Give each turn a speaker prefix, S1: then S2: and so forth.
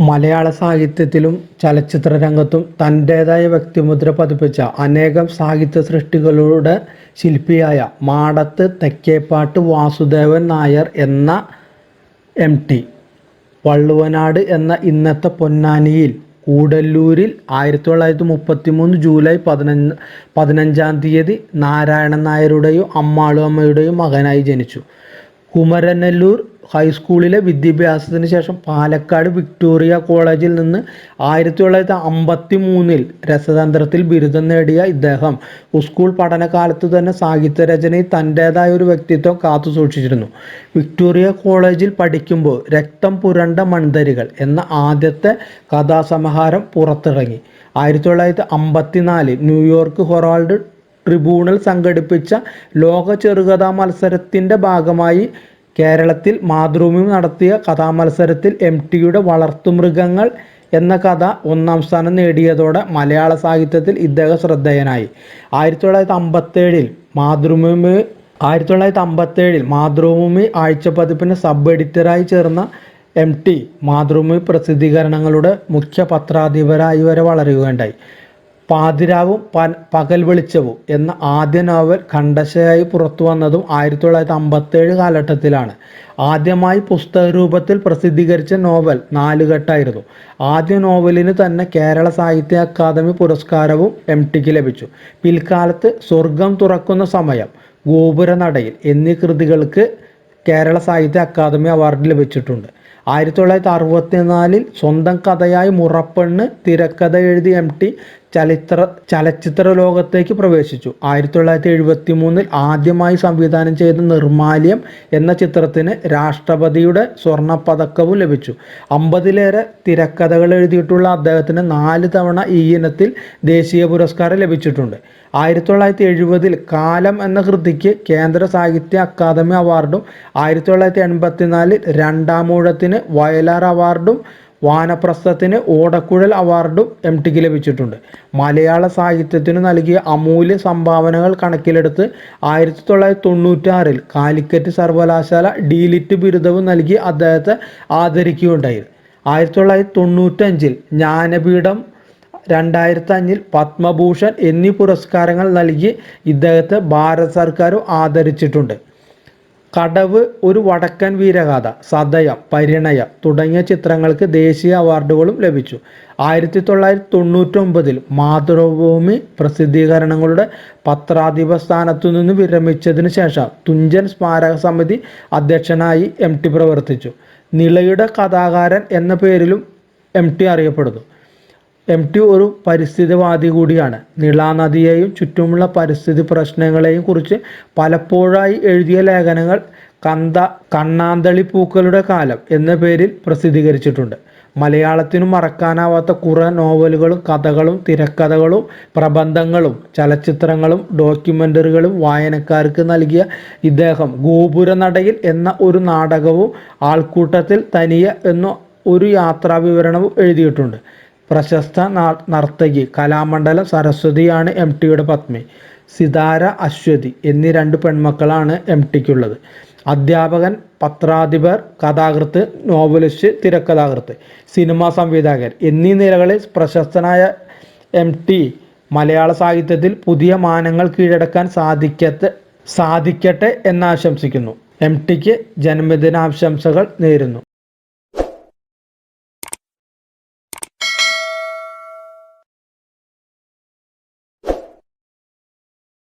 S1: മലയാള സാഹിത്യത്തിലും ചലച്ചിത്ര രംഗത്തും തന്റേതായ വ്യക്തിമുദ്ര പതിപ്പിച്ച അനേകം സാഹിത്യ സൃഷ്ടികളുടെ ശില്പിയായ മാടത്ത് തെക്കേപ്പാട്ട് വാസുദേവൻ നായർ എന്ന എം ടി. വള്ളുവനാട് എന്ന ഇന്നത്തെ പൊന്നാനിയിൽ കൂടല്ലൂരിൽ ആയിരത്തി തൊള്ളായിരത്തി മുപ്പത്തി മൂന്ന് ജൂലൈ പതിനഞ്ച് പതിനഞ്ചാം തീയതി നാരായണൻ നായരുടെയും അമ്മാളു അമ്മയുടെയും മകനായി ജനിച്ചു. കുമരനെല്ലൂർ ഹൈസ്കൂളിലെ വിദ്യാഭ്യാസത്തിന് ശേഷം പാലക്കാട് വിക്ടോറിയ കോളേജിൽ നിന്ന് ആയിരത്തി തൊള്ളായിരത്തി അമ്പത്തി മൂന്നിൽ രസതന്ത്രത്തിൽ ബിരുദം നേടിയ ഇദ്ദേഹം സ്കൂൾ പഠനകാലത്ത് തന്നെ സാഹിത്യരചനയിൽ തന്റേതായ ഒരു വ്യക്തിത്വം കാത്തു സൂക്ഷിച്ചിരുന്നു. വിക്ടോറിയ കോളേജിൽ പഠിക്കുമ്പോൾ രക്തം പുരണ്ട മൺതരികൾ എന്ന ആദ്യത്തെ കഥാസമാഹാരം പുറത്തിറങ്ങി. ആയിരത്തി തൊള്ളായിരത്തി അമ്പത്തിനാലിൽ ന്യൂയോർക്ക് ഹൊറാൾഡ് ട്രിബ്യൂണൽ സംഘടിപ്പിച്ച ലോക ചെറുകഥാ മത്സരത്തിന്റെ ഭാഗമായി കേരളത്തിൽ മാതൃഭൂമി നടത്തിയ കഥാമത്സരത്തിൽ എം ടിയുടെ വളർത്തുമൃഗങ്ങൾ എന്ന കഥ ഒന്നാം സ്ഥാനം നേടിയതോടെ മലയാള സാഹിത്യത്തിൽ ഇദ്ദേഹം ശ്രദ്ധേയനായി. ആയിരത്തി തൊള്ളായിരത്തി അമ്പത്തേഴിൽ മാതൃഭൂമി ആയിരത്തി തൊള്ളായിരത്തി അമ്പത്തേഴിൽ മാതൃഭൂമി ആഴ്ചപ്പതിപ്പിന് സബ് എഡിറ്ററായി ചേർന്ന എം ടി മാതൃഭൂമി പ്രസിദ്ധീകരണങ്ങളുടെ മുഖ്യ പത്രാധിപരായി വരെ വളരുകയുണ്ടായി. പാതിരാവും പൻ പകൽ വെളിച്ചവും എന്ന ആദ്യ നോവൽ ഖണ്ഡശയായി പുറത്തു വന്നതും ആയിരത്തി തൊള്ളായിരത്തി അമ്പത്തേഴ് കാലഘട്ടത്തിലാണ്. ആദ്യമായി പുസ്തക രൂപത്തിൽ പ്രസിദ്ധീകരിച്ച നോവൽ നാലുകെട്ടായിരുന്നു. ആദ്യ നോവലിന് തന്നെ കേരള സാഹിത്യ അക്കാദമി പുരസ്കാരവും എം ടിക്ക് ലഭിച്ചു. പിൽക്കാലത്ത് സ്വർഗം തുറക്കുന്ന സമയം ഗോപുരനടയിൽ എന്നീ കൃതികൾക്ക് കേരള സാഹിത്യ അക്കാദമി അവാർഡ് ലഭിച്ചിട്ടുണ്ട്. ആയിരത്തി തൊള്ളായിരത്തി അറുപത്തിനാലിൽ സ്വന്തം കഥയായി മുറപ്പെണ്ണ് തിരക്കഥ എഴുതി എം ടി ചലിത്ര ചലച്ചിത്ര ലോകത്തേക്ക് പ്രവേശിച്ചു. ആയിരത്തി തൊള്ളായിരത്തി എഴുപത്തി മൂന്നിൽ ആദ്യമായി സംവിധാനം ചെയ്ത നിർമാല്യം എന്ന ചിത്രത്തിന് രാഷ്ട്രപതിയുടെ സ്വർണ പതക്കവും ലഭിച്ചു. അമ്പതിലേറെ തിരക്കഥകൾ എഴുതിയിട്ടുള്ള അദ്ദേഹത്തിന് നാല് തവണ ഈ ഇനത്തിൽ ദേശീയ പുരസ്കാരം ലഭിച്ചിട്ടുണ്ട്. ആയിരത്തി തൊള്ളായിരത്തി എഴുപതിൽ കാലം എന്ന കൃതിക്ക് കേന്ദ്ര സാഹിത്യ അക്കാദമി അവാർഡും ആയിരത്തി തൊള്ളായിരത്തി എൺപത്തിനാലിൽ രണ്ടാമൂഴത്തിന് വയലാർ അവാർഡും വാനപ്രസ്ഥത്തിന് ഓടക്കുഴൽ അവാർഡും എം ടിക്ക് ലഭിച്ചിട്ടുണ്ട്. മലയാള സാഹിത്യത്തിന് നൽകിയ അമൂല്യ സംഭാവനകൾ കണക്കിലെടുത്ത് ആയിരത്തി തൊള്ളായിരത്തി തൊണ്ണൂറ്റാറിൽ കാലിക്കറ്റ് സർവകലാശാല ഡീലിറ്റ് ബിരുദവും നൽകി അദ്ദേഹത്തെ ആദരിക്കുകയുണ്ടായി. ആയിരത്തി തൊള്ളായിരത്തി തൊണ്ണൂറ്റഞ്ചിൽ ജ്ഞാനപീഠം രണ്ടായിരത്തി അഞ്ചിൽ പത്മഭൂഷൺ എന്നീ പുരസ്കാരങ്ങൾ നൽകി ഇദ്ദേഹത്തെ ഭാരത സർക്കാരും ആദരിച്ചിട്ടുണ്ട്. കടവ് ഒരു വടക്കൻ വീരഗാഥ സദയം പരിണയ തുടങ്ങിയ ചിത്രങ്ങൾക്ക് ദേശീയ അവാർഡുകളും ലഭിച്ചു. ആയിരത്തി തൊള്ളായിരത്തി തൊണ്ണൂറ്റൊമ്പതിൽ മാതൃഭൂമി പ്രസിദ്ധീകരണങ്ങളുടെ പത്രാധിപ സ്ഥാനത്തു നിന്ന് വിരമിച്ചതിന് ശേഷം തുഞ്ചൻ സ്മാരക സമിതി അധ്യക്ഷനായി എം ടി പ്രവർത്തിച്ചു. നിളയുടെ കഥാകാരൻ എന്ന പേരിലും എം ടി അറിയപ്പെടുന്നു. എം ടി ഒരു പരിസ്ഥിതിവാദി കൂടിയാണ്. നീളാനദിയെയും ചുറ്റുമുള്ള പരിസ്ഥിതി പ്രശ്നങ്ങളെയും കുറിച്ച് പലപ്പോഴായി എഴുതിയ ലേഖനങ്ങൾ കന്ത കണ്ണാന്തളി പൂക്കളുടെ കാലം എന്ന പേരിൽ പ്രസിദ്ധീകരിച്ചിട്ടുണ്ട്. മലയാളത്തിനു മറക്കാനാവാത്ത കുറേ നോവലുകളും കഥകളും തിരക്കഥകളും പ്രബന്ധങ്ങളും ചലച്ചിത്രങ്ങളും ഡോക്യുമെന്ററികളും വായനക്കാർക്ക് നൽകിയ ഇദ്ദേഹം ഗോപുരനടയിൽ എന്ന ഒരു നാടകവും ആൾക്കൂട്ടത്തിൽ തനിയ എന്ന ഒരു യാത്രാവിവരണവും എഴുതിയിട്ടുണ്ട്. പ്രശസ്ത നർത്തകി കലാമണ്ഡലം സരസ്വതിയാണ് എം ടിയുടെ പത്നി സിതാര അശ്വതി എന്നീ രണ്ട് പെൺമക്കളാണ് എം ടിക്കുള്ളത് അധ്യാപകൻ പത്രാധിപർ കഥാകൃത്ത് നോവലിസ്റ്റ് തിരക്കഥാകൃത്ത് സിനിമാ സംവിധായകൻ എന്നീ നിലകളിൽ പ്രശസ്തനായ എം ടി മലയാള സാഹിത്യത്തിൽ പുതിയ മാനങ്ങൾ കീഴടക്കാൻ സാധിക്കത്തെ സാധിക്കട്ടെ എന്നാശംസിക്കുന്നു എം ടിക്ക് ജന്മദിനാശംസകൾ നേരുന്നു.